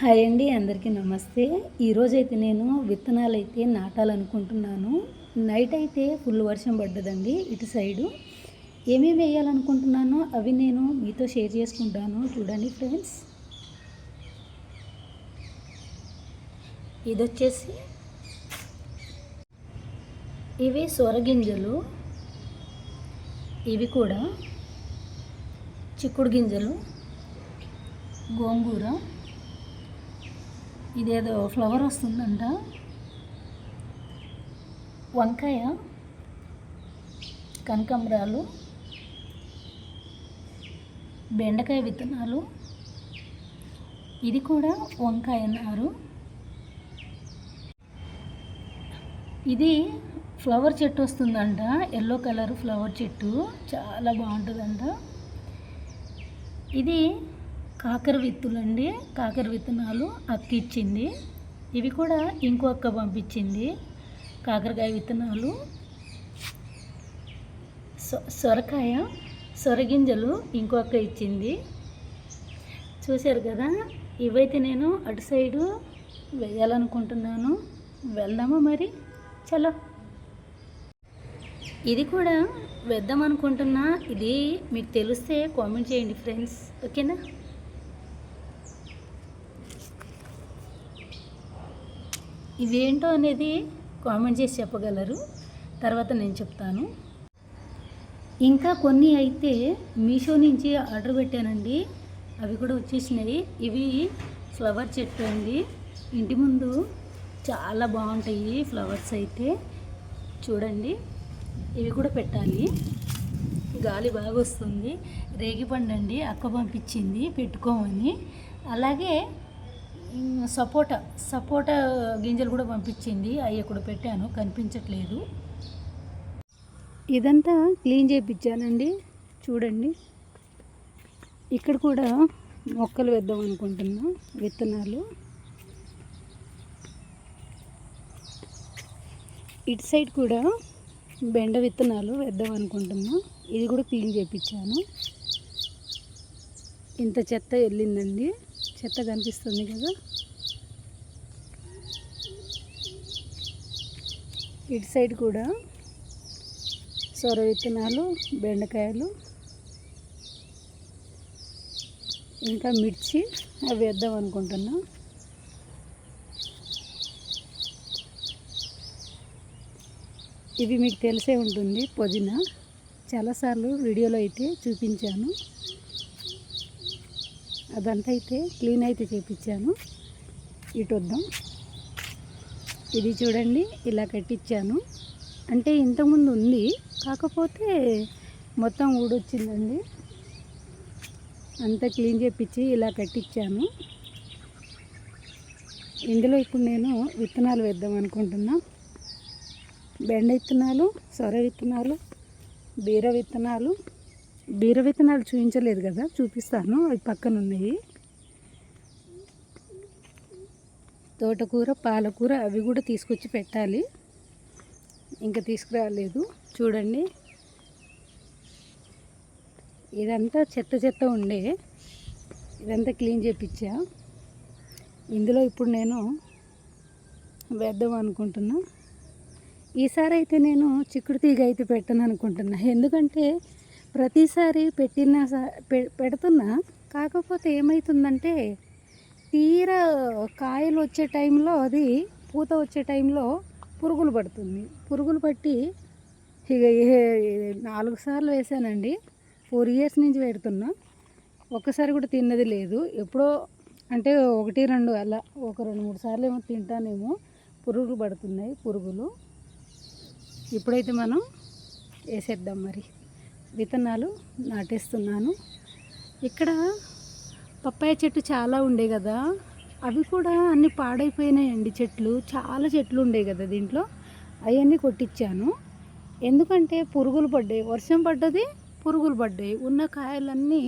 Hi అండి అందరికీ నమస్తే. ఈరోజైతే నేను విత్తనాలు అయితే నాటాలనుకుంటున్నాను. నైట్ అయితే ఫుల్ వర్షం పడ్డదండి ఇటు సైడు. ఏమేమి వేయాలనుకుంటున్నానో అవి నేను మీతో షేర్ చేసుకుంటాను. చూడండి ఫ్రెండ్స్. ఇది వచ్చేసి ఇవి సొరగింజలు. ఇవి కూడా చిక్కుడు గింజలు గోంగూర ఇదేదో ఫ్లవర్ వస్తుందంట. వంకాయ కనకాంబరాలు బెండకాయ విత్తనాలు. ఇది కూడా వంకాయ అన్నారు. ఇది ఫ్లవర్ చెట్టు వస్తుందంట. ఎల్లో కలర్ ఫ్లవర్ చెట్టు. చాలా బాగుంటుందంట. ఇది కాకర విత్తులండి. కాకర విత్తనాలు అక్క ఇచ్చింది ఇవి కూడా ఇంకో అక్క పంపించింది. కాకరకాయ విత్తనాలు సొ- సొరకాయ సొరగింజలు ఇంకో అక్క ఇచ్చింది. చూశారు కదా ఇవైతే నేను అటు సైడు వేయాలనుకుంటున్నాను. వెళ్దామా మరి? చలో. ఇది కూడా వేద్దాం అనుకుంటున్నా ఇది మీకు తెలిస్తే కామెంట్ చేయండి ఫ్రెండ్స్. ఓకేనా? ఇవేంటో అనేది కామెంట్ చేసి చెప్పగలరు. తర్వాత నేను చెప్తాను. ఇంకా కొన్ని అయితే మీషో నుంచి ఆర్డర్ పెట్టానండి. అవి కూడా వచ్చేసినాయి. ఇవి ఫ్లవర్ చెట్టు అండి. ఇంటి ముందు చాలా బాగుంటాయి ఫ్లవర్స్ అయితే. చూడండి. ఇవి కూడా పెట్టాలి. గాలి బాగా వస్తుంది. రేగిపండు అండి. అక్క పంపించింది. పెట్టుకోమని. అలాగే సపోటా సపోటా గింజలు కూడా పంపించింది. అవి కూడా పెట్టాను కనిపించట్లేదు. ఇదంతా క్లీన్ చేయించానండి చూడండి. ఇక్కడ కూడా మొక్కలు వేద్దాం అనుకుంటున్నా విత్తనాలు. ఇటు సైడ్ కూడా బెండ విత్తనాలు వేద్దాం అనుకుంటున్నా. ఇది కూడా క్లీన్ చేయించాను ఇంత చెత్త వెళ్ళిందండి. చెత్త కనిపిస్తుంది కదా. ఇటు సైడ్ కూడా సొర విత్తనాలు బెండకాయలు ఇంకా మిర్చి అవి వేద్దాం అనుకుంటున్నా. ఇవి మీకు తెలిసే ఉంటుంది పుదీనా. చాలాసార్లు వీడియోలో అయితే చూపించాను. అదంతా అయితే క్లీన్ అయితే చేపించాను ఇటు వద్దాం. ఇది చూడండి ఇలా కట్టించాను అంటే ఇంతకుముందు ఉంది కాకపోతే మొత్తం ఊడొచ్చిందండి. అంతా క్లీన్ చేపించి ఇలా కట్టించాను ఇందులో ఇప్పుడు నేను విత్తనాలు వేద్దాం అనుకుంటున్నా. బెండ విత్తనాలు సొర విత్తనాలు బీర విత్తనాలు బీర విత్తనాలు చూపించలేదు కదా చూపిస్తాను. అవి పక్కన ఉన్నాయి. తోటకూర పాలకూర అవి కూడా తీసుకొచ్చి పెట్టాలి. ఇంకా తీసుకురాలేదు. చూడండి. ఇదంతా చెత్త చెత్త ఉండే. ఇదంతా క్లీన్ చేపించా ఇందులో ఇప్పుడు నేను వేద్దాం అనుకుంటున్నా. ఈసారి అయితే నేను చిక్కుడు తీగ అయితే పెట్టను అనుకుంటున్నా. ఎందుకంటే ప్రతిసారి పెట్టిన పె- పెడుతున్నా. కాకపోతే ఏమవుతుందంటే తీరా కాయలు వచ్చే టైంలో అది పూత వచ్చే టైంలో పురుగులు పడుతుంది. పురుగులు పట్టి ఇక నాలుగు సార్లు వేసానండి. ఫోర్ ఇయర్స్ నుంచి పెడుతున్నా. ఒక్కసారి కూడా తిన్నది లేదు. ఎప్పుడో అంటే ఒకటి రెండు అలా ఒక రెండు మూడు సార్లు ఏమో తింటానేమో పురుగులు పడుతున్నాయి పురుగులు. ఇప్పుడైతే మనం వేసేద్దాం మరి. విత్తనాలు నాటేస్తున్నాను. ఇక్కడ పప్పాయ చెట్టు చాలా ఉండే కదా. అవి కూడా అన్ని పాడైపోయినాయండి చెట్లు. చాలా చెట్లు ఉండే కదా దీంట్లో. అవన్నీ కొట్టించాను ఎందుకంటే పురుగులు పడ్డాయి. వర్షం పడ్డది పురుగులు పడ్డాయి. ఉన్న కాయలన్నీ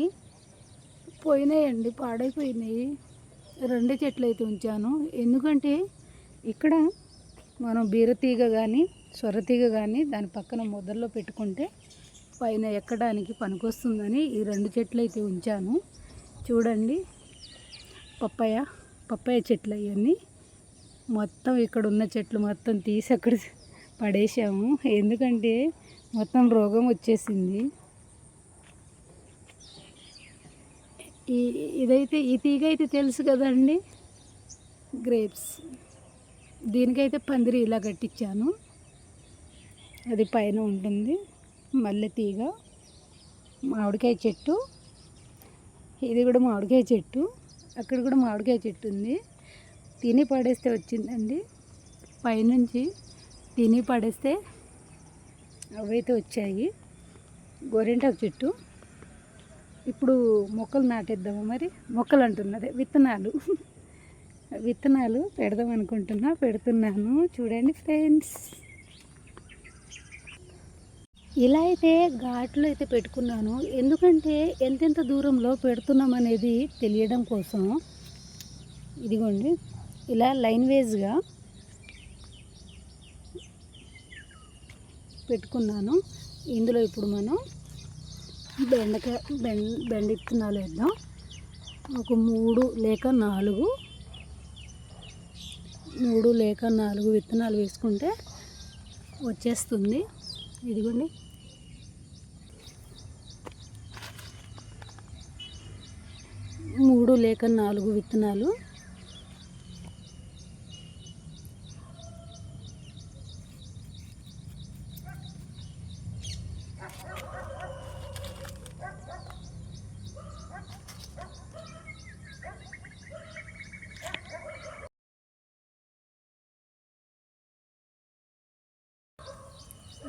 పోయినాయండి పాడైపోయినాయి. రెండే చెట్లు అయితే ఉంచాను. ఎందుకంటే ఇక్కడ మనం బీరతీగ కానీ సొరతీగ కానీ దాని పక్కన మొదల్లో పెట్టుకుంటే పైన ఎక్కడానికి పనికొస్తుందని ఈ రెండు చెట్లు అయితే ఉంచాను. చూడండి. పప్పాయ పప్పాయ చెట్లు అవన్నీ మొత్తం ఇక్కడ ఉన్న చెట్లు మొత్తం తీసి అక్కడ పడేసాము ఎందుకంటే మొత్తం రోగం వచ్చేసింది. ఈ ఇదైతే ఈ తీగ అయితే తెలుసు కదండి? గ్రేప్స్. దీనికైతే పందిరి ఇలా కట్టించాను. అది పైన ఉంటుంది. మల్లె తీగ మామిడికాయ చెట్టు ఇది కూడా మామిడికాయ చెట్టు అక్కడ కూడా మామిడికాయ చెట్టు ఉంది. తిని పడేస్తే వచ్చిందండి. పైనుంచి తిని పడేస్తే అవైతే వచ్చాయి. గోరింటాకు చెట్టు. ఇప్పుడు మొక్కలు నాటేద్దాము మరి? మొక్కలు అంటున్నది విత్తనాలు. విత్తనాలు పెడదాం అనుకుంటున్నా పెడుతున్నాను. చూడండి ఫ్రెండ్స్. ఇలా అయితే ఘాట్లో అయితే పెట్టుకున్నాను. ఎందుకంటే ఎంతెంత దూరంలో పెడుతున్నాం అనేది తెలియడం కోసం ఇదిగోండి ఇలా లైన్ వేజ్గా పెట్టుకున్నాను. ఇందులో ఇప్పుడు మనం బెండకాయ బెండ బెండ విత్తనాలు వేద్దాం. ఒక మూడు లేక నాలుగు మూడు లేక నాలుగు విత్తనాలు వేసుకుంటే వచ్చేస్తుంది. ఇదిగోండి. మూడు లేక నాలుగు విత్తనాలు.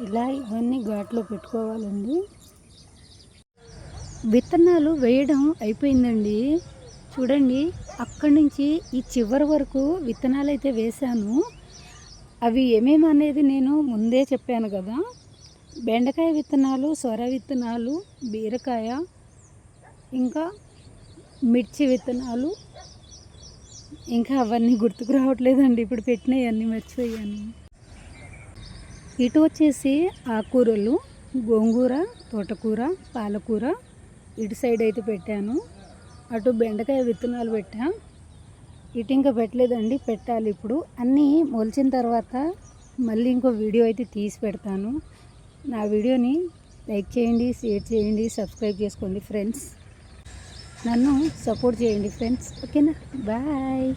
ఇలా ఇవన్నీ ఘాట్లో పెట్టుకోవాలండి. విత్తనాలు వేయడం అయిపోయిందండి. చూడండి అక్కడి నుంచి ఈ చివరి వరకు విత్తనాలు అయితే వేశాను. అవి ఏమేమి అనేది నేను ముందే చెప్పాను కదా. బెండకాయ విత్తనాలు సొర విత్తనాలు బీరకాయ ఇంకా మిర్చి విత్తనాలు. ఇంకా అవన్నీ గుర్తుకు రావట్లేదండి. ఇప్పుడు పెట్టినవి అన్నీ మర్చిపోయాను. ఇటు వచ్చేసి ఆకుకూరలు గోంగూర తోటకూర పాలకూర. ఇటు సైడ్ అయితే పెట్టాను. అటు బెండకాయ విత్తనాలు పెట్టా. ఇటు ఇంకా పెట్టలేదండి పెట్టాలి ఇప్పుడు. అన్నీ మొలిచిన తర్వాత మళ్ళీ ఇంకో వీడియో అయితే తీసి పెడతాను. నా వీడియోని లైక్ చేయండి షేర్ చేయండి సబ్స్క్రైబ్ చేసుకోండి ఫ్రెండ్స్. నన్ను సపోర్ట్ చేయండి ఫ్రెండ్స్. ఓకేనా? బాయ్.